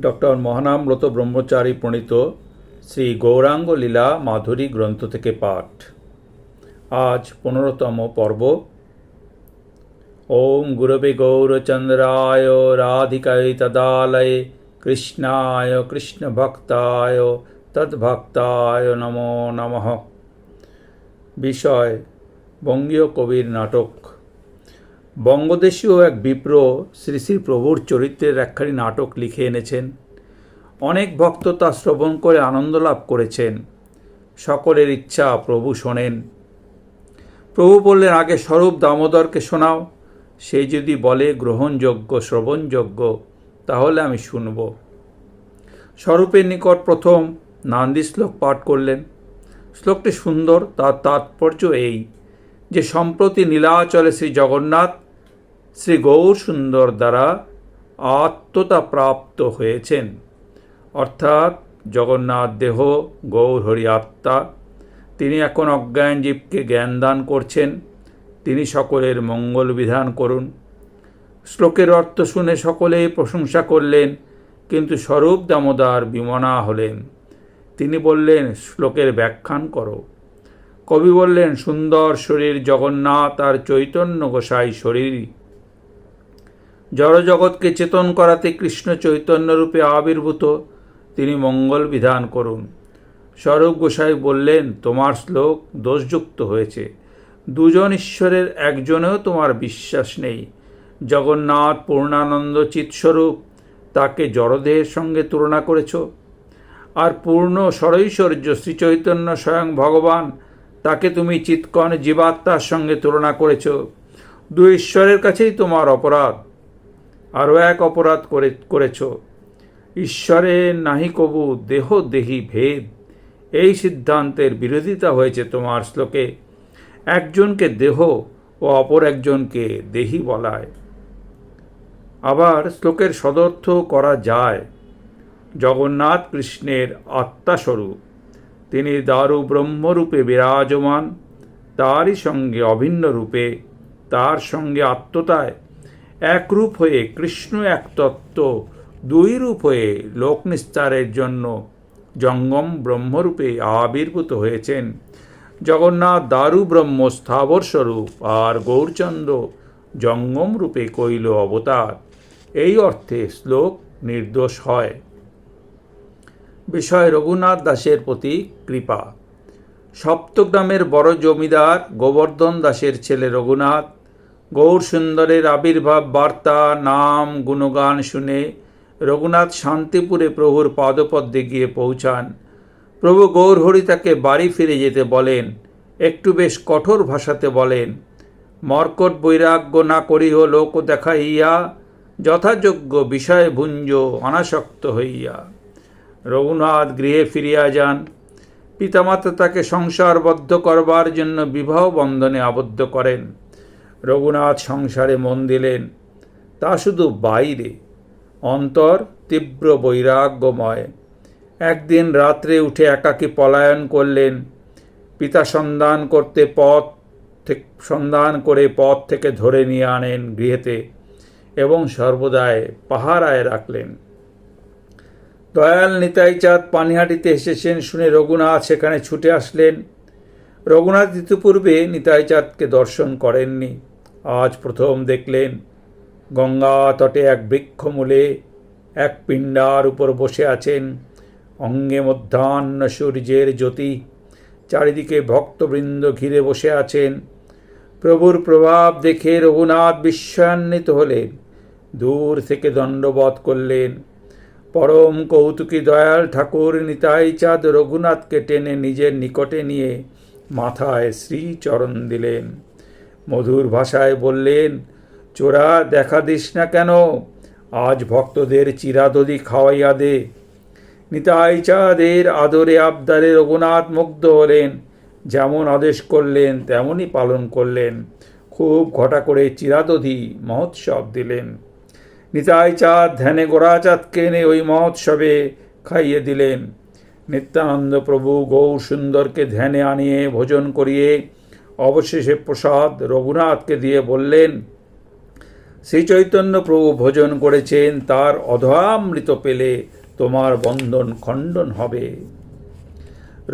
Doctor মহানামব্রত ব্রহ্মচারী প্রণীত শ্রী গৌরাঙ্গ লীলা মাধুরী গ্রন্থ থেকে পাঠ। আজ পনেরোতম পর্ব। ওম গুরবে গৌরচন্দ্রায় রাধিকায় তদালয়ে কৃষ্ণায় কৃষ্ণভক্তায় তদ্ভক্তায় নমো নমঃ। বিষয়, বঙ্গীয় কবির নাটক। বঙ্গদেশীয় এক বিপ্র শ্রী শ্রী প্রভুর চরিত্রের একখানি নাটক লিখে এনেছেন। অনেক ভক্ত তা শ্রবণ করে আনন্দ লাভ করেছেন। সকলের ইচ্ছা প্রভু শোনেন। প্রভু বললেন, আগে স্বরূপ দামোদরকে শোনাও। সে যদি বলে গ্রহণযোগ্য, শ্রবণযোগ্য, তাহলে আমি শুনব। স্বরূপের নিকট প্রথম নান্দি শ্লোক পাঠ করলেন। শ্লোকটি সুন্দর, তার তাৎপর্য এই যে, সম্প্রতি নীলাচলে শ্রী জগন্নাথ শ্রী গৌর সুন্দর দ্বারা আত্মতা প্রাপ্ত হয়েছেন। অর্থাৎ জগন্নাথ দেহ, গৌর হরি আত্মা, তিনি এখন অজ্ঞান জীবকে জ্ঞান দান করছেন, তিনি সকলের মঙ্গল বিধান করুন। শ্লোকের অর্থ শুনে সকলেই প্রশংসা করলেন, কিন্তু স্বরূপ দামোদার বিমনা হলেন। তিনি বললেন, শ্লোকের ব্যাখ্যান করো। কবি বললেন, সুন্দর শরীর জগন্নাথ আর চৈতন্য গোসাই শরীর জড়জগৎকে চেতন করাতে কৃষ্ণ চৈতন্য রূপে আবির্ভূত, তিনি মঙ্গল বিধান করুন। স্বরূপ গোসাই বললেন, তোমার শ্লোক দোষযুক্ত হয়েছে। দুজন ঈশ্বরের একজনেও তোমার বিশ্বাস নেই। জগন্নাথ পূর্ণানন্দ চিৎস্বরূপ, তাকে জড়দেহের সঙ্গে তুলনা করেছ। আর পূর্ণ সরৈশ্বর্য শ্রীচৈতন্য স্বয়ং ভগবান, তাকে তুমি চিৎকণ জীবাত্মার সঙ্গে তুলনা করেছ। দু ঈশ্বরের কাছেই তোমার অপরাধ। আরও এক অপরাধ করে, করেছ। ঈশ্বরে নাহি কবু দেহ দেহি ভেদ। এই সিদ্ধান্তের বিরোধিতা হয়েছে তোমার শ্লোকে। একজনকে দেহ ও অপর একজনকে দেহি বলায়। আবার শ্লোকের সদর্থ করা যায়। জগন্নাথ কৃষ্ণের আত্মাস্বরূপ। তিনি দারু ব্রহ্মরূপে বিরাজমান। তারই সঙ্গে অভিন্ন রূপে, তার সঙ্গে আত্মতায় একরূপ হয়ে কৃষ্ণ এক তত্ত্ব দুই রূপ হয়ে লোক নিস্তারের জন্য জঙ্গম ব্রহ্মরূপে আবির্ভূত হয়েছেন। জগন্নাথ দারু ব্রহ্ম স্থাবর স্বরূপ আর গৌরচন্দ্র জঙ্গম রূপে কৈল অবতার। এই অর্থে শ্লোক নির্দোষ হয়। বিষয় রঘুনাথ দাসের প্রতি কৃপা। সপ্তগ্রামের বড় জমিদার গোবর্ধন দাসের ছেলে রঘুনাথ গৌর সুন্দরের আবির্ভাব বার্তা, নাম, গুণগান শুনে রঘুনাথ শান্তিপুরে প্রভুর পাদপদ্মে গিয়ে পৌঁছান। প্রভু গৌরহরি তাকে বাড়ি ফিরে যেতে বলেন, একটু বেশ কঠোর ভাষাতে বলেন, মর্কট বৈরাগ্য না করিহ লোক দেখাইয়া, যথাযোগ্য বিষয় ভুঞ্জ অনাসক্ত হইয়া। রঘুনাথ গৃহে ফিরিয়া যান। পিতামাতা তাকে সংসারবদ্ধ করবার জন্য বিবাহ বন্ধনে আবদ্ধ করেন। রঘুনাথ সংসারে মন দিলেন। তা শুধু বাইরে। অন্তর তীব্র বৈরাগ্যময়। একদিন রাত্রে উঠে একাকী পলায়ন করলেন। পিতা সন্ধান করতে পথ সন্ধান করে পথ থেকে ধরে নিয়ে আনেন গৃহেতে এবং সর্বদায় পাহারায় রাখলেন। দয়াল নিতাইচাঁদ পানিহাটিতে এসেছেন শুনে রঘুনাথ সেখানে ছুটে আসলেন। রঘুনাথ ইতিপূর্বে নিতাইচাঁদকে দর্শন করেননি। আজ প্রথম দেখলেন, গঙ্গা তটে এক বৃক্ষমূলে এক পিণ্ডার উপর বসে আছেন অঙ্গে মধ্যাহ্ন সূর্যের জ্যোতি। চারিদিকে ভক্তবৃন্দ ঘিরে বসে আছেন। প্রভুর প্রভাব দেখে রঘুনাথ বিস্ময়ান্বিত হলেন, দূর থেকে দণ্ডবধ করলেন। পরম কৌতুকী দয়াল ঠাকুর নিতাইচাঁদ রঘুনাথকে টেনে নিজের নিকটে নিয়ে মাথায় শ্রীচরণ দিলেন। মধুর ভাষায় বললেন, চোরা দেখা দিস না কেন? আজ ভক্তদের চিরাদদি খাওয়াইয়া দে। নিতাইচাঁদের আদরে আবদারে রঘুনাথ মুগ্ধ হলেন। যেমন আদেশ করলেন, তেমনই পালন করলেন। খুব ঘটা করে চিরাদধি মহোৎসব দিলেন। নিতাই চাঁদ ধ্যানে গোড়াচাঁদকে এনে ওই মহোৎসবে খাইয়ে দিলেন। নিত্যানন্দ প্রভু গৌর সুন্দরকে ধ্যানে আনিয়ে ভোজন করিয়ে অবশেষে প্রসাদ রঘুনাথকে দিয়ে বললেন, শ্রী চৈতন্য প্রভু ভোজন করেছেন, তার অধরামৃত পেলে তোমার বন্ধন খণ্ডন হবে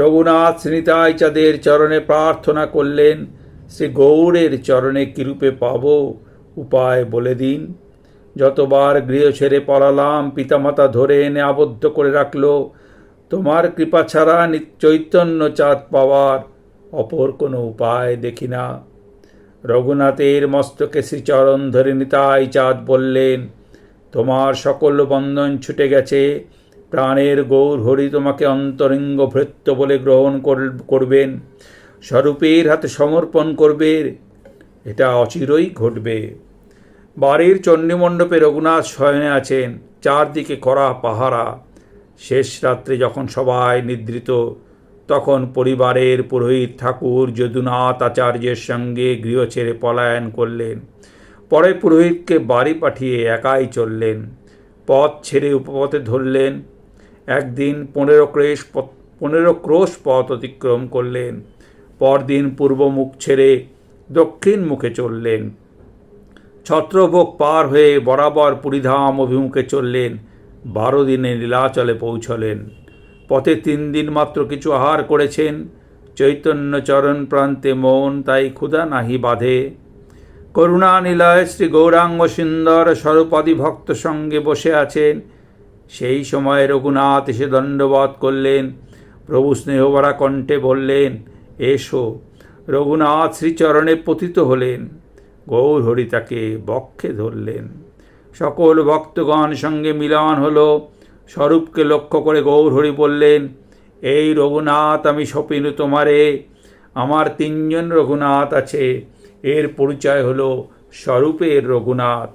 রঘুনাথ শ্রীতাই চাঁদের চরণে প্রার্থনা করলেন, শ্রী গৌরের চরণে কিরূপে পাব উপায় বলে দিন। যতবার গৃহ ছেড়ে পড়ালাম পিতামাতা ধরে এনে আবদ্ধ করে রাখল, তোমার কৃপা ছাড়া চৈতন্য চাঁদ পাওয়ার অপর কোনো উপায় দেখি না। রঘুনাথের মস্তকে শ্রীচরণ ধরে নিতাই চাঁদ বললেন, তোমার সকল বন্ধন ছুটে গেছে, প্রাণের গৌর হরি তোমাকে অন্তরিঙ্গ ভৃত্য বলে গ্রহণ কর- করবেন, স্বরূপের হাতে সমর্পণ করবে, এটা অচিরই ঘটবে। বাড়ির চণ্ডীমণ্ডপে রঘুনাথ শয়নে আছেন, চারদিকে করা পাহারা। শেষ রাত্রে যখন সবাই নিদ্রিত তখন পরিবারের পুরোহিত ঠাকুর যদুনাথ আচার্যের সঙ্গে গৃহ ছেড়ে পলায়ন করলেন। পরে পুরোহিতকে বাড়ি পাঠিয়ে একাই চললেন। পথ ছেড়ে উপপথে ধরলেন। একদিন পনেরো ক্রেশ পনেরো ক্রোশ পথ অতিক্রম করলেন। পরদিন পূর্ব মুখ ছেড়ে দক্ষিণ মুখে চললেন। ছত্রভোগ পার হয়ে বরাবর পুরীধাম অভিমুখে চললেন। বারো দিনে নীলাচলে পৌঁছলেন। পথে তিন দিন মাত্র কিছু আহার করেছেন। চৈতন্য চরণ প্রান্তে মন তাই ক্ষুধা নাহি বাঁধে। করুণা নীলয় শ্রী গৌরাঙ্গ সুন্দর স্বরূপাদি ভক্ত সঙ্গে বসে আছেন। সেই সময় রঘুনাথ এসে দণ্ডবাদ করলেন। প্রভু স্নেহবরা কণ্ঠে বললেন, এসো, রঘুনাথ শ্রীচরণে পতিত হলেন। গৌর হরি তাকে বক্ষে ধরলেন। সকল ভক্তগণ সঙ্গে মিলন হলো। স্বরূপকে লক্ষ্য করে গৌরহরি বললেন, এই রঘুনাথ আমি সপিনু তোমারে। আমার তিনজন রঘুনাথ আছে। এর পরিচয় হলো স্বরূপের রঘুনাথ।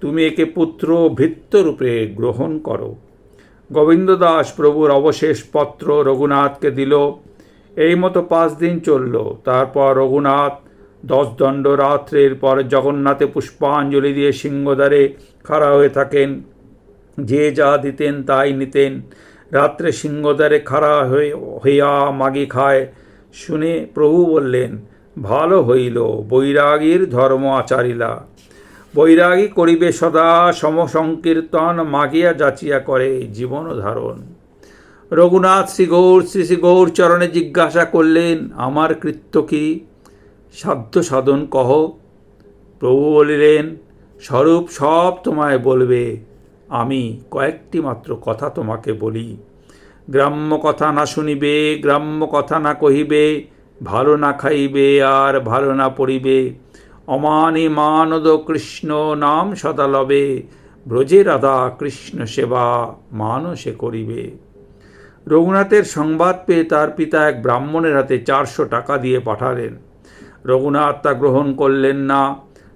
তুমি একে পুত্র ভৃত্য রূপে গ্রহণ করো। গোবিন্দ দাস প্রভুর অবশেষ পত্র রঘুনাথকে দিল। এই মতো পাঁচ দিন চলল। তারপর রঘুনাথ দশ দণ্ড রাত্রের পর জগন্নাথে পুষ্পাঞ্জলি দিয়ে সিংহদ্বারে খাড়া হয়ে থাকেন। যে যা দিতেন তাই নিতেন। রাত্রে সিংহদ্বারে খাড়া হয়ে, হইয়া মাগি খায়। শুনে প্রভু বললেন, ভালো হইল, বৈরাগীর ধর্ম আচারিলা। বৈরাগী করিবে সদা, সমসংকীর্তন মাগিয়া যাচিয়া করে, জীবন ধারণ। রঘুনাথ শ্রী গৌর শ্রী শ্রী গৌর চরণে জিজ্ঞাসা করলেন, আমার কৃত্য কি? সাধ্য সাধন কহ? প্রভু বলিলেন, স্বরূপ সব তোমায় বলবে। আমি কয়েকটি মাত্র কথা তোমাকে বলি। গ্রাম্য কথা না শুনিবে, গ্রাম্য কথা না কহিবে, ভালো না খাইবে আর ভালো না পড়িবে। অমানি মানদ কৃষ্ণ নাম সদা লবে, ব্রজে রাধা কৃষ্ণ সেবা মানসে করিবে। রঘুনাথের সংবাদ পেয়ে তার পিতা এক ব্রাহ্মণের হাতে চারশো টাকা দিয়ে পাঠালেন। রঘুনাথ তা গ্রহণ করলেন না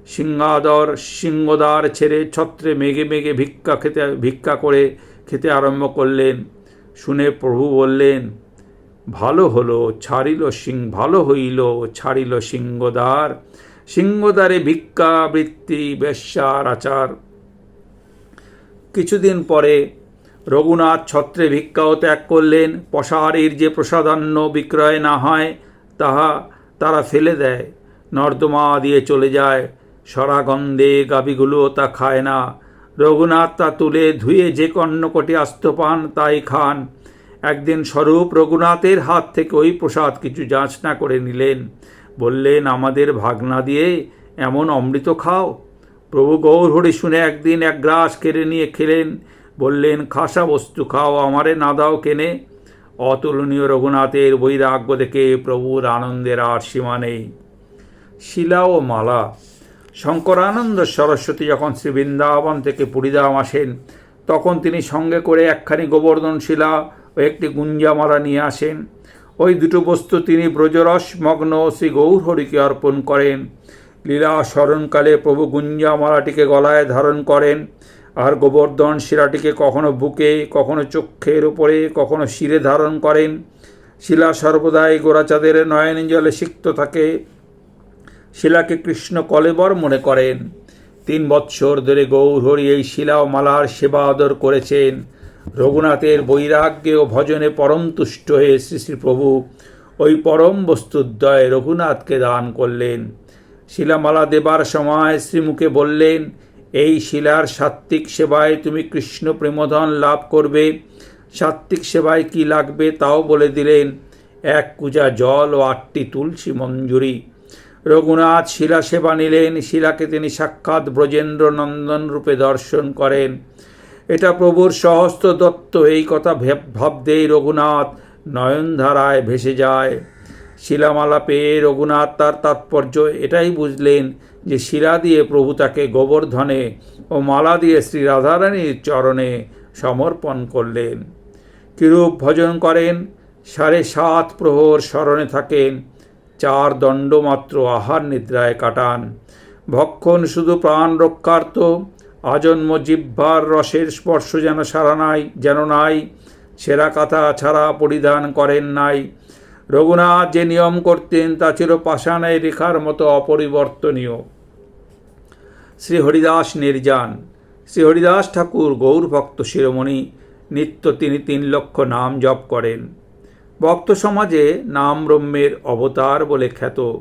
সিংহাদর, সিংহদ্বার ছেড়ে ছত্রে মেঘে মেঘে ভিক্ষা খেতে, ভিক্ষা করে খেতে আরম্ভ করলেন। শুনে প্রভু বললেন, ভালো হলো, ছাড়িল সিং, ভালো হইল, ছাড়িল সিংহদ্বার। সিংহদ্বারে ভিক্ষা, বৃত্তি, বেশ্যার আচার। কিছুদিন পরে রঘুনাথ ছত্রে ভিক্ষাও ত্যাগ করলেন। পশাহারির যে প্রসাদান্ন বিক্রয় না হয়, তাহা তারা ফেলে দেয়, নর্দমা দিয়ে চলে যায়। সরাগন্ধে গাভীগুলো তা খায় না। রঘুনাথ তা তুলে ধুয়ে যে কর্ণকটি আস্ত পান তাই খান। একদিন স্বরূপ রঘুনাথের হাত থেকে ওই প্রসাদ কিছু যাচ না করে নিলেন। বললেন, আমাদের ভাগনা দিয়ে এমন অমৃত খাও। প্রভু গৌর হরি শুনে একদিন এক গ্রাস কেড়ে নিয়ে খেলেন। বললেন, খাসা বস্তু খাও, আমারে না দাও কেনে। অতুলনীয় রঘুনাথের বৈরাগ্য দেখে প্রভুর আনন্দের আর সীমা নেই। শিলা ও মালা শঙ্করানন্দ সরস্বতী যখন শ্রী বৃন্দাবন থেকে পুরীধাম আসেন, তখন তিনি সঙ্গে করে একখানি গোবর্ধন শিলা ও একটি গুঞ্জামালা নিয়ে আসেন। ওই দুটো বস্তু তিনি ব্রজরস, মগ্ন শ্রী গৌরহরিকে অর্পণ করেন। লীলা স্মরণকালে প্রভু গুঞ্জামালাটিকে গলায় ধারণ করেন আর গোবর্ধন শিলাটিকে কখনো বুকে, কখনো চক্ষের উপরে, কখনো শিরে ধারণ করেন। শিলা সর্বদাই গোরাচাঁদের নয়ন জলে সিক্ত থাকে। শিলাকে কৃষ্ণ কলেবর মনে করেন। তিন বৎসর ধরে গৌরহরি এই শিলা ও মালার সেবা আদর করেছেন। রঘুনাথের বৈরাগ্যে ও ভজনে পরম তুষ্ট হয়ে শ্রী শ্রী প্রভু ওই পরম বস্তুদ্বয় রঘুনাথকে দান করলেন। শিলামালা দেবার সময় শ্রীমুখে বললেন, এই শিলার সাত্ত্বিক সেবায় তুমি কৃষ্ণ প্রেমধন লাভ করবে। সাত্ত্বিক সেবায় কি লাগবে তাও বলে দিলেন, এক কুজা জল ও আটটি তুলসী মঞ্জুরি। রঘুনাথ শিলা সেবা নিলেন। শিলাকে তিনি সাক্ষাৎ ব্রজেন্দ্র নন্দন রূপে দর্শন করেন। এটা প্রভুর সহস্ত দত্ত, এই কথা ভেব- ভাবতেই রঘুনাথ নয়নধারায় ভেসে যায়। শিলামালা পেয়ে রঘুনাথ তার তাৎপর্য এটাই বুঝলেন যে শিলা দিয়ে প্রভু তাকে গোবর্ধনে ও মালা দিয়ে শ্রী রাধারানীর চরণে সমর্পণ করলেন। কিরূপ ভজন করেন? সাড়ে সাত প্রহর স্মরণে থাকেন। চার দণ্ড মাত্র আহার নিদ্রায় কাটান। ভক্ষণ শুধু প্রাণ রক্ষার্থ, আজন্ম জিহ্বার রসের স্পর্শ যেন সারা নাই, যেন নাই ছেঁড়া কাঁথা ছাড়া পরিধান করেন নাই। রঘুনাথ যে নিয়ম করতেন তা ছিল পাষাণের রেখার মতো অপরিবর্তনীয়। শ্রী হরিদাস নির্জান শ্রী হরিদাস ঠাকুর গৌর ভক্ত শিরোমণি, নিত্য তিনি তিন লক্ষ নাম জপ করেন। ভক্ত সমাজে নাম ব্রহ্মের অবতার বলে খ্যাত।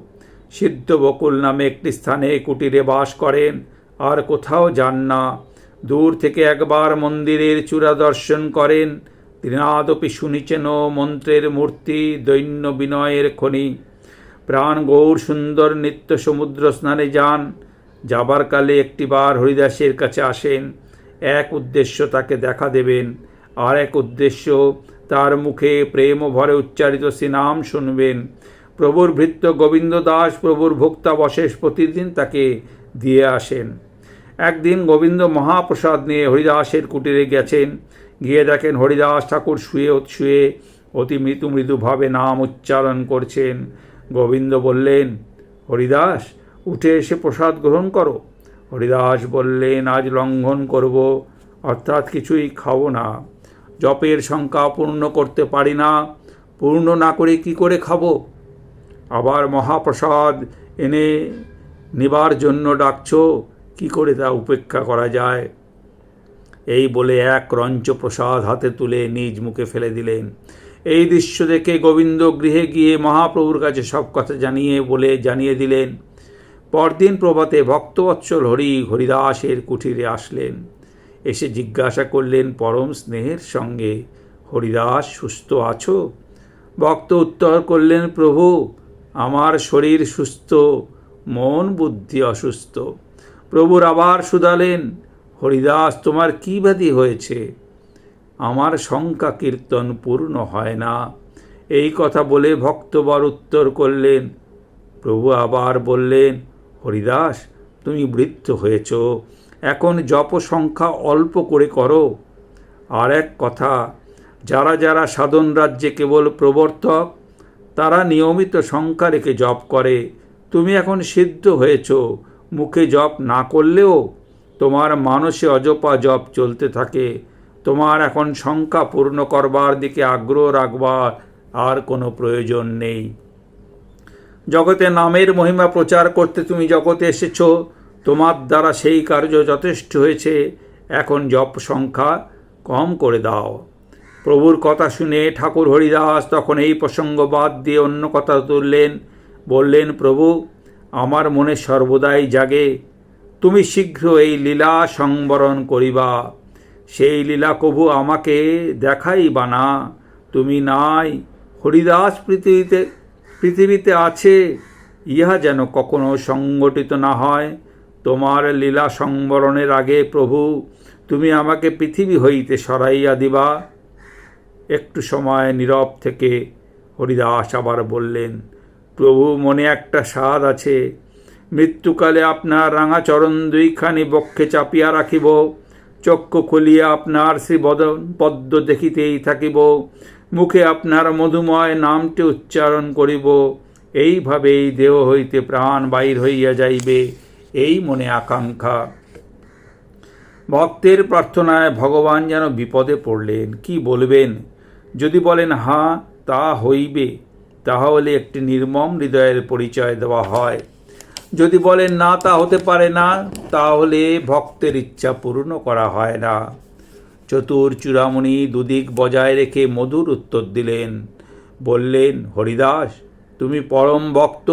সিদ্ধ বকুল নামে একটি স্থানে কুটিরে বাস করেন। আর কোথাও যান না। দূর থেকে একবার মন্দিরের চূড়া দর্শন করেন। ত্রিনাদপি শুনিছেন মন্ত্রের মূর্তি দৈন্য বিনয়ের খনি। প্রাণ গৌর সুন্দর নিত্য সমুদ্র স্নানে যান। যাবার কালে একটিবার হরিদাসের কাছে আসেন। এক উদ্দেশ্য তাকে দেখা দেবেন। আর এক উদ্দেশ্য তার মুখে প্রেম ভরে উচ্চারিত শ্রীনাম শুনবেন। প্রভুর ভৃত্য গোবিন্দ দাস, প্রভুর ভোক্তাবশেষ প্রতিদিন তাকে দিয়ে আসেন। একদিন গোবিন্দ মহাপ্রসাদ নিয়ে হরিদাসের কুটিরে গেছেন। গিয়ে দেখেন হরিদাস ঠাকুর শুয়ে শুয়ে অতি মৃদু মৃদুভাবে নাম উচ্চারণ করছেন। গোবিন্দ বললেন, হরিদাস, উঠে এসে প্রসাদ গ্রহণ করো। হরিদাস বললেন, আজ লঙ্ঘন করব, অর্থাৎ কিছুই খাব না। জপের সংখ্যা পূর্ণ করতে পারি না। পূর্ণ না করে কি করে খাব? আবার মহাপ্রসাদ এনে নেবার জন্য ডাকছো, কি করে তা উপেক্ষা করা যায়? এই বলে এক রঞ্চ প্রসাদ হাতে তুলে নিজ মুখে ফেলে দিলেন। এই দৃশ্য দেখে গোবিন্দ গৃহে গিয়ে মহাপ্রভুর কাছে সব কথা জানিয়ে বলে জানিয়ে দিলেন। পরদিন প্রভাতে ভক্তবৎসল হরি হরিদাসের কুঠিরে আসলেন। এসে জিজ্ঞাসা করলেন, পরম স্নেহের সঙ্গে হরিদাস সুস্থ আছো? ভক্ত উত্তর করলেন, প্রভু, আমার শরীর সুস্থ, মন বুদ্ধি অসুস্থ। প্রভুর আবার শুধালেন, হরিদাস, তোমার কী ব্যাধি হয়েছে? আমার শঙ্কা কীর্তন পূর্ণ হয় না। এই কথা বলে ভক্তবর উত্তর করলেন, প্রভু আবার বললেন, হরিদাস, তুমি বৃদ্ধ হয়েছ এখন জপ সংখ্যা অল্প করে করো। আর এক কথা, যারা যারা সাধন রাজ্যে কেবল প্রবর্তক, তারা নিয়মিত সংখ্যা রেখে জপ করে। তুমি এখন সিদ্ধ হয়েছ, মুখে জপ না করলেও তোমার মানসে অজপা জপ চলতে থাকে। তোমার এখন সংখ্যা পূর্ণ করবার দিকে আগ্রহ রাখবার আর কোনো প্রয়োজন নেই। জগতে নামের মহিমা প্রচার করতে তুমি জগতে এসেছ তোমার দ্বারা সেই কার্য যথেষ্ট হয়েছে, এখন জপ সংখ্যা কম করে দাও। প্রভুর কথা শুনে ঠাকুর হরিদাস তখন এই প্রসঙ্গ বাদ দিয়ে অন্য কথা তুললেন, বললেন, প্রভু, আমার মনে সর্বদাই জাগে, তুমি শীঘ্র এই লীলা সংবরণ করিবা। সেই লীলা কভু আমাকে দেখাই বা না। তুমি নাই, হরিদাস পৃথিবীতে পৃথিবীতে আছে, ইহা যেন কখনো সংগঠিত না হয়। তোমার লীলা সংবরণের আগে প্রভু, তুমি আমাকে পৃথিবী হইতে সরাইয়া দিবা। একটু সময় নীরব থেকে হরিদাস আবার বললেন, প্রভু, মনে একটা স্বাদ আছে। মৃত্যুকালে আপনার রাঙা চরণ দুইখানি বক্ষে চাপিয়া রাখিব, চক্ষু খুলিয়া আপনার শ্রী বদন পদ্ম দেখিতেই থাকিব, মুখে আপনার মধুময় নামটি উচ্চারণ করিব। এইভাবেই দেহ হইতে প্রাণ বাহির হইয়া যাইবে। এই মনে আকাঙ্ক্ষা। ভক্তের প্রার্থনায় ভগবান যেন বিপদে পড়লেন, কি বলবেন? যদি বলেন হাঁ তা হইবে। তাহলে একটি নির্মম হৃদয়ের পরিচয় দেওয়া হয়। যদি বলেন, না, তা হতে পারে না, তাহলে ভক্তের ইচ্ছা পূর্ণ করা হয় না। চতুর চূড়ামণি দুদিক বজায় রেখে মধুর উত্তর দিলেন, বললেন, হরিদাস, তুমি পরম ভক্ত।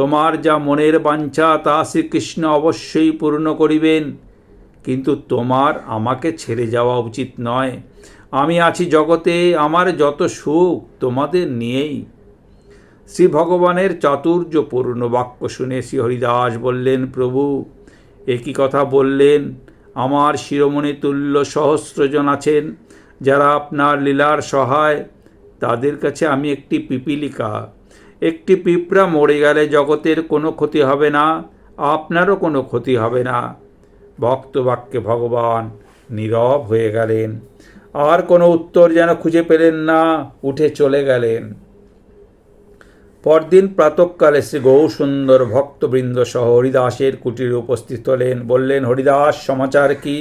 তোমার যা মনের বাঞ্ছা তা শ্রীকৃষ্ণ অবশ্যই পূর্ণ করিবেন। কিন্তু তোমার আমাকে ছেড়ে যাওয়া উচিত নয়। আমি আছি জগতে, আমার যত সুখ তোমাদের নিয়েই। শ্রী ভগবানের চাতুর্যপূর্ণ বাক্য শুনে শ্রী হরিদাস বললেন, প্রভু, একই কথা বললেন। আমার শিরোমণি তুল্য সহস্রজন আছেন, যারা আপনার লীলার সহায়। তাদের কাছে আমি একটি পিপিলিকা একটি পিঁপড়া মরে গেলে জগতের কোনো ক্ষতি হবে না, আপনারও কোনো ক্ষতি হবে না। ভক্তবাক্যে ভগবান নীরব হয়ে গেলেন। আর কোনো উত্তর যেন খুঁজে পেলেন না, উঠে চলে গেলেন। পরদিন প্রাতকালে শ্রী গৌরসুন্দর ভক্তবৃন্দ সহ হরিদাসের কুটিরে উপস্থিত হলেন। বললেন, হরিদাস, সমাচার কি?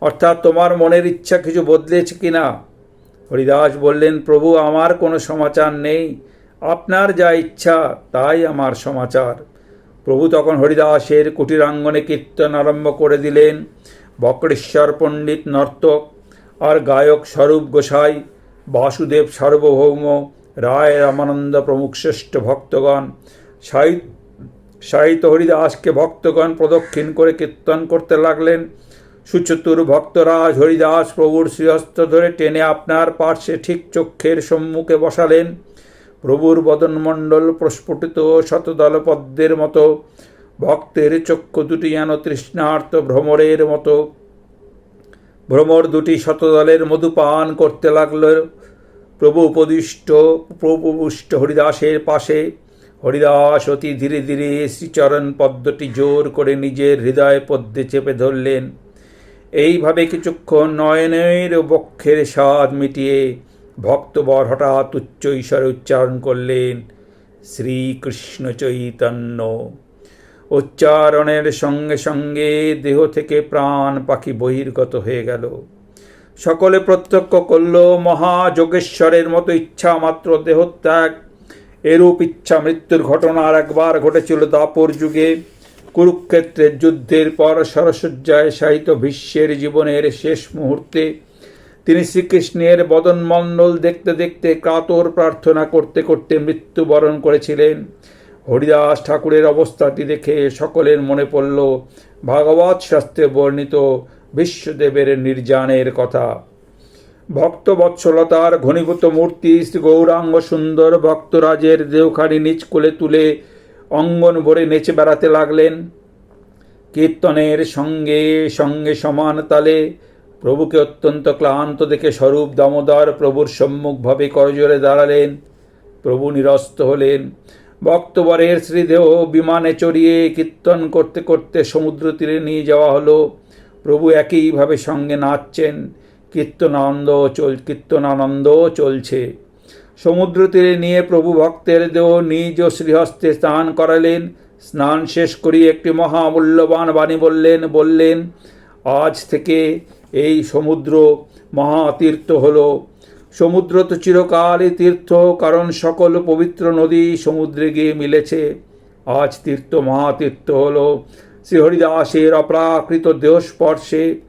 অর্থাৎ তোমার মনের ইচ্ছা কিছু বদলেছে কি না হরিদাস বললেন, প্রভু, আমার কোনো সমাচার নেই। আপনার যা ইচ্ছা, তাই আমার সমাচার। প্রভু তখন হরিদাসের কুটিরাঙ্গনে কীর্তন আরম্ভ করে দিলেন। বক্রেশ্বর পণ্ডিত নর্তক আর গায়ক স্বরূপ গোসাই, বাসুদেব সার্বভৌম, রায় রামানন্দ প্রমুখ শ্রেষ্ঠ ভক্তগণ সাহিত্য সাহিত্য হরিদাসকে ভক্তগণ প্রদক্ষিণ করে কীর্তন করতে লাগলেন। সুচতুর ভক্তরাজ হরিদাস প্রভুর শ্রীহস্ত ধরে টেনে আপনার পার্শ্বে ঠিক চক্ষের সম্মুখে বসালেন। প্রভুর বদনমণ্ডল প্রস্ফুটিত শতদল পদ্মের মতো। ভক্তের চক্ষু দুটি যেন তৃষ্ণার্ত ভ্রমরের মতো। ভ্রমর দুটি শতদলের মধু পান করতে লাগল। প্রভু উপদিষ্ট প্রভুপুষ্ট হরিদাসের পাশে। হরিদাস অতি ধীরে ধীরে শ্রীচরণ পদ্মটি জোর করে নিজের হৃদয় পদ্মে চেপে ধরলেন। এইভাবে কিছুক্ষণ নয়নের বক্ষের স্বাদ মিটিয়ে ভক্তবর হঠাৎ উচ্চ ঈশ্বরে উচ্চারণ করলেন শ্রীকৃষ্ণ চৈতন্য, উচ্চারণের সঙ্গে সঙ্গে দেহ থেকে প্রাণ পাখি বহির্গত হয়ে গেল। সকলে প্রত্যক্ষ করল, মহাযোগেশ্বরের মতো ইচ্ছা মাত্র দেহত্যাগ। এরূপ ইচ্ছা মৃত্যুর ঘটনা আর একবার ঘটেছিল দাপর যুগে। কুরুক্ষেত্রের যুদ্ধের পর সরসজ্জায় সাহিত্য ভীষ্মের জীবনের শেষ মুহূর্তে তিনি শ্রীকৃষ্ণের বদনমণ্ডল দেখতে দেখতে কাতর প্রার্থনা করতে করতে মৃত্যুবরণ করেছিলেন। হরিদাস ঠাকুরের অবস্থাটি দেখে সকলের মনে পড়ল, ভাগবত শাস্ত্রে বর্ণিত বিশ্বদেবের নির্যানের কথা। ভক্ত বৎসলতার ঘনীভূত মূর্তি শ্রী গৌরাঙ্গ সুন্দর ভক্তরাজের দেওখানি নিচ কোলে তুলে অঙ্গন ভরে নেচে বেড়াতে লাগলেন। কীর্তনের সঙ্গে সঙ্গে সমান তালে প্রভুকে অত্যন্ত ক্লান্ত দেখে স্বরূপ দামোদর প্রভুর সম্মুখভাবে করজোরে দাঁড়ালেন। প্রভু নিরস্ত হলেন। ভক্তবরের শ্রীদেহ বিমানে চড়িয়ে কীর্তন করতে করতে সমুদ্র তীরে নিয়ে যাওয়া হলো। প্রভু একইভাবে সঙ্গে নাচছেন। কীর্তনানন্দ চল কীর্তনানন্দ চলছে। সমুদ্র তীরে নিয়ে প্রভু ভক্তের দেহ নিজ শ্রীহস্তে স্নান করালেন। স্নান শেষ করিয়ে একটি মহামূল্যবান বাণী বললেন বললেন, আজ থেকে এই সমুদ্র মহাতীর্থ হল। সমুদ্র তো চিরকালই তীর্থ, কারণ সকল পবিত্র নদী সমুদ্রে গিয়ে মিলেছে। আজ তীর্থ, মহাতীর্থ হল। শ্রী হরিদাসের অপ্রাকৃত দেহস্পর্শে।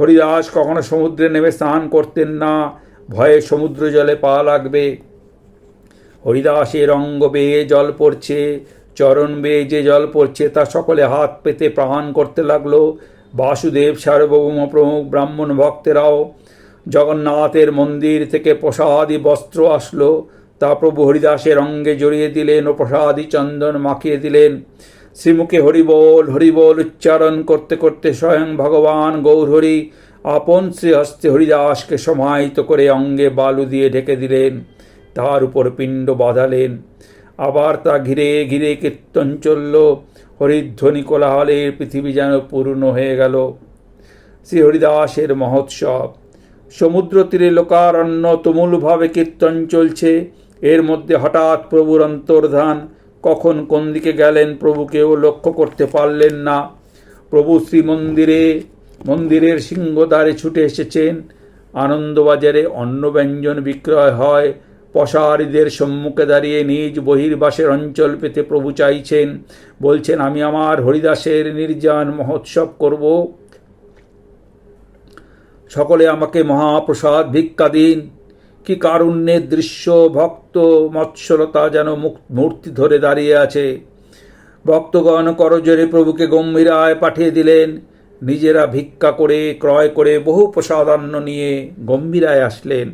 হরিদাস কখনো সমুদ্রে নেমে স্নান করতেন না। ভয়ে সমুদ্র জলে পা লাগবে। হরিদাসের অঙ্গ বেয়ে জল পড়ছে, চরণ বেয়ে যে জল পড়ছে, তা সকলে হাত পেতে প্রাণ করতে লাগল। বাসুদেব সার্বভৌম প্রমুখ ব্রাহ্মণ ভক্তেরাও জগন্নাথের মন্দির থেকে প্রসাদী বস্ত্র আসলো। তা প্রভু হরিদাসের অঙ্গে জড়িয়ে দিলেন ও প্রসাদী চন্দন মাখিয়ে দিলেন। শ্রীমুখে হরিবোল হরিবোল উচ্চারণ করতে করতে স্বয়ং ভগবান গৌরহরি আপন শ্রীহস্তে হরিদাসকে সমাহিত করে অঙ্গে বালু দিয়ে ঢেকে দিলেন। তার উপর পিণ্ড বাঁধালেন। আবার তা ঘিরে ঘিরে কীর্তন চলল। হরিধ্বনি কোলাহলের পৃথিবী যেন পূর্ণ হয়ে গেল। শ্রী হরিদাসের মহোৎসব। সমুদ্র তীরে লোকারণ্য তুমুলভাবে কীর্তন চলছে। এর মধ্যে হঠাৎ প্রভুর অন্তর্ধান। কখন কোন দিকে গেলেন প্রভুকেও লক্ষ্য করতে পারলেন না। প্রভু শ্রীমন্দিরে, মন্দিরের সিংহদ্বারে ছুটে এসেছেন। আনন্দবাজারে অন্ন ব্যঞ্জন বিক্রয় হয়। পশারিদের সম্মুখে দাঁড়িয়ে নিজ বহির্বাসের অঞ্চল পেতে প্রভু চাইছেন। বলছেন, আমি আমার হরিদাসের নির্যান মহোৎসব করব। সকলে আমাকে মহাপ্রসাদ ভিক্ষা দিন। কি কারুণ্যের দৃশ্য, ভক্ত মৎসলতা যেন মূর্তি ধরে দাঁড়িয়ে আছে। ভক্তগণ করজোরে প্রভুকে গম্ভীরায় পাঠিয়ে দিলেন। নিজেরা ভিক্ষা করে, ক্রয় করে বহু প্রসাদান্ন নিয়ে গম্ভীরায় আসলেন।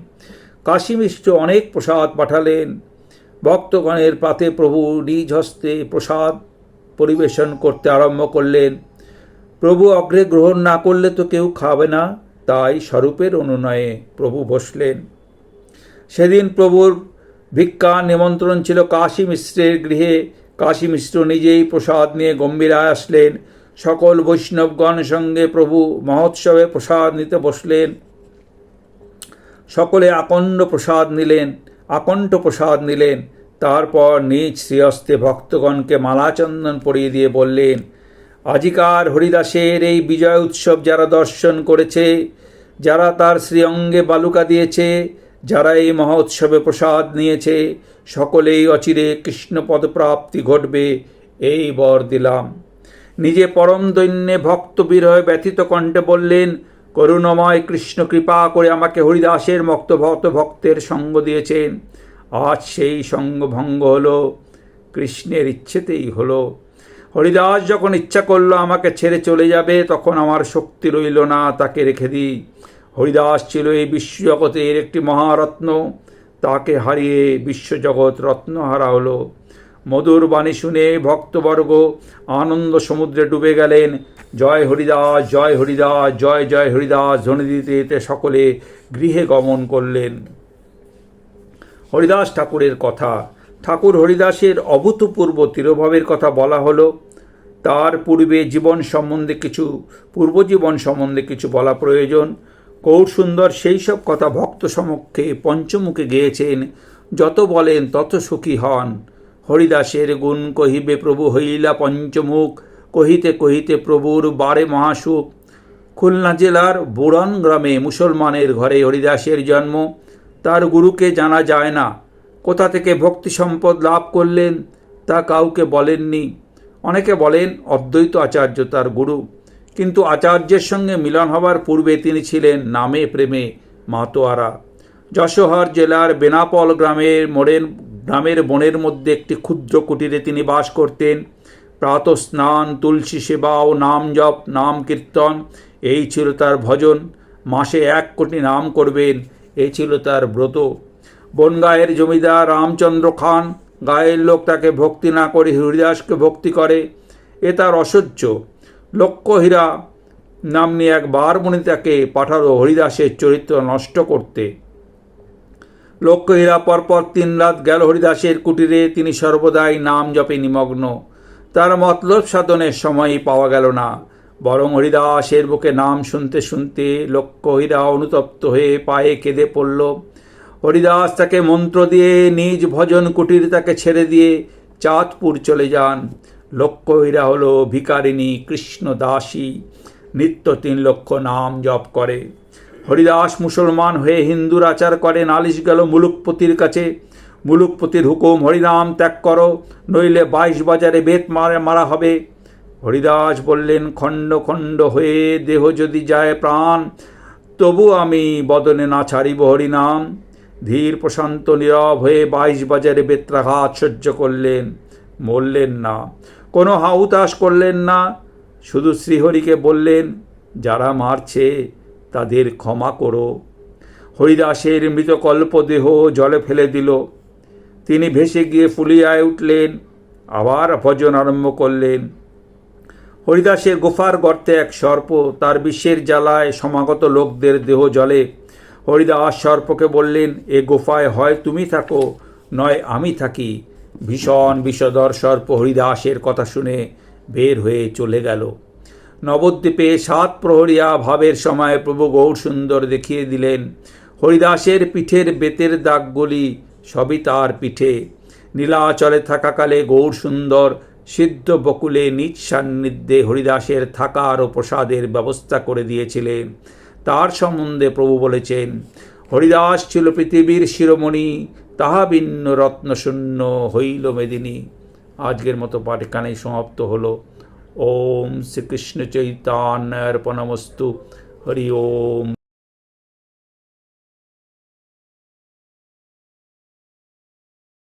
কাশী মিশ্র অনেক প্রসাদ পাঠালেন। ভক্তগণের পাতে প্রভু নিজ হস্তে প্রসাদ পরিবেশন করতে আরম্ভ করলেন। প্রভু অগ্রে গ্রহণ না করলে তো কেউ খাবে না, তাই স্বরূপের অনুনয়ে প্রভু বসলেন। সেদিন প্রভুর ভিক্ষা নিমন্ত্রণ ছিল কাশী মিশ্রের গৃহে। কাশী মিশ্র নিজেই প্রসাদ নিয়ে গম্ভীরায় আসলেন। সকল বৈষ্ণবগণ সঙ্গে প্রভু মহোৎসবে প্রসাদ নিতে বসলেন। সকলে আকণ্ড প্রসাদ নিলেন, আকণ্ঠ প্রসাদ নিলেন। তারপর নিজ শ্রীহস্তে ভক্তগণকে মালাচন্দন পরিয়ে দিয়ে বললেন, আজিকার হরিদাসের এই বিজয় উৎসব যারা দর্শন করেছে, যারা তার শ্রীঅঙ্গে বালুকা দিয়েছে, যারা এই মহোৎসবে প্রসাদ নিয়েছে, সকলেই অচিরে কৃষ্ণপদ প্রাপ্তি ঘটবে, এই বর দিলাম। নিজে পরম দৈন্যে ভক্ত বিরহে ব্যথিত কণ্ঠে বললেন করুণময় কৃষ্ণ কৃপা করে আমাকে হরিদাসের মক্ত ভক্ত ভক্তের সঙ্গ দিয়েছেন। আজ সেই সঙ্গ ভঙ্গ হলো, কৃষ্ণের ইচ্ছেতেই হলো। হরিদাস যখন ইচ্ছা করল আমাকে ছেড়ে চলে যাবে, তখন আমার শক্তি রইল না, তাকে রেখে দিই। হরিদাস ছিল এই বিশ্বজগতের একটি মহারত্ন, তাকে হারিয়ে বিশ্বজগৎ রত্নহারা হলো। মধুর বাণী শুনে ভক্তবর্গ আনন্দ সমুদ্রে ডুবে গেলেন। জয় হরিদাস জয় হরিদাস, জয় জয় হরিদাস, ধ্বনি দিতে দিতে সকলে গৃহে গমন করলেন। হরিদাস ঠাকুরের কথা, ঠাকুর হরিদাসের অভূতপূর্ব তিরোভাবের কথা বলা হলো। তার পূর্বে জীবন সম্বন্ধে কিছু পূর্বজীবন সম্বন্ধে কিছু বলা প্রয়োজন। কৌর সুন্দর সেই সব কথা ভক্ত সমক্ষে পঞ্চমুখে গেয়েছেন। যত বলেন তত সুখী হন। হরিদাসের গুণ কহিবে প্রভু, হইলা পঞ্চমুখ। কহিতে কহিতে প্রভুর বারে মহাসুখ। খুলনা জেলার বুড়ন গ্রামে মুসলমানের ঘরে হরিদাসের জন্ম। তার গুরুকে জানা যায় না, কোথা থেকে ভক্তি সম্পদ লাভ করলেন তা কাউকে বলেননি। অনেকে বলেন, অদ্বৈত আচার্য তার গুরু। কিন্তু আচার্যের সঙ্গে মিলন হবার পূর্বে তিনি ছিলেন নামে প্রেমে মাতোয়ারা। যশোহর জেলার বেনাপল গ্রামের মোড়ের গ্রামের বনের মধ্যে একটি ক্ষুদ্র কুটিরে তিনি বাস করতেন। প্রাত স্নান তুলসী সেবা ও নাম জপ, নাম কীর্তন, এই ছিল তার ভজন। মাসে এক কোটি নাম করবেন এই ছিল তার ব্রত। বনগাঁয়ের জমিদার রামচন্দ্র খান, গায়ের লোক তাকে ভক্তি না করে হরিদাসকে ভক্তি করে, এ তার অসহ্য। লক্ষ্যহীরা নামনি এক বারমণি তাকে পাঠালো হরিদাসের চরিত্র নষ্ট করতে। লক্ষ্যহীরা পরপর তিন রাত গেল হরিদাসের কুটিরে, তিনি সর্বদাই নাম জপে নিমগ্ন। তার মতলব সাধনের সময়ই পাওয়া গেল না। বরং হরিদাসের বুকে নাম শুনতে শুনতে লক্ষ্যহীরা অনুতপ্ত হয়ে পায়ে কেঁদে পড়ল। হরিদাস তাকে মন্ত্র দিয়ে নিজ ভজন কুটির তাকে ছেড়ে দিয়ে চাঁদপুর চলে যান। লক্ষ্যহীরা হল ভিকারিণী কৃষ্ণ দাসী নিত্য তিন লক্ষ নাম জপ করে। হরিদাস মুসলমান হয়ে হিন্দুর আচার করে, নালিশ গেল মুলুকপতির কাছে। মুলুকপতির হুকুম, হরিনাম ত্যাগ করো, নইলে বাইশ বাজারে বেত মারে, মারা হবে। হরিদাস বললেন, খণ্ড খণ্ড হয়ে দেহ যদি যায় প্রাণ, তবু আমি বদনে না ছাড়িব হরিনাম। ধীর, প্রশান্ত, নীরব হয়ে বাইশ বাজারে বেত্রাঘাত সহ্য করলেন। মরলেন না। কোনো হাউতাস করলেন না। শুধু শ্রীহরিকে বললেন, যারা মারছে তাদের ক্ষমা করো। হরিদাসের মৃতকল্প দেহ জলে ফেলে দিল। তিনি ভেসে গিয়ে ফুলিয়ায় উঠলেন, আবার ভজন আরম্ভ করলেন। হরিদাসের গোফার গর্তে এক সর্প, তার বিশ্বের জ্বালায় সমাগত লোকদের দেহ জলে। হরিদাস সর্পকে বললেন, এ গোফায় হয় তুমি থাকো, নয় আমি থাকি। ভীষণ বিষধর সর্প হরিদাসের কথা শুনে বের হয়ে চলে গেল। নবদ্বীপে সাত প্রহরিয়া ভাবের সময় প্রভু গৌর সুন্দর দেখিয়ে দিলেন। হরিদাসের পিঠের বেতের দাগগুলি সবই তার পিঠে। নীলাচলে থাকাকালে গৌর সুন্দর সিদ্ধ বকুলে নিজ সান্নিধ্যে হরিদাসের থাকার ও প্রসাদের ব্যবস্থা করে দিয়েছিলেন। তার সম্বন্ধে প্রভু বলেছেন, হরিদাস ছিল পৃথিবীর শিরোমণি, তাহা ভিন্ন রত্নশূন্য হইল মেদিনী। আজকের মতো পাঠ এখানেই সমাপ্ত হলো। ওম শ্রীকৃষ্ণ চৈতন্যর্পণমস্তু হরি ওম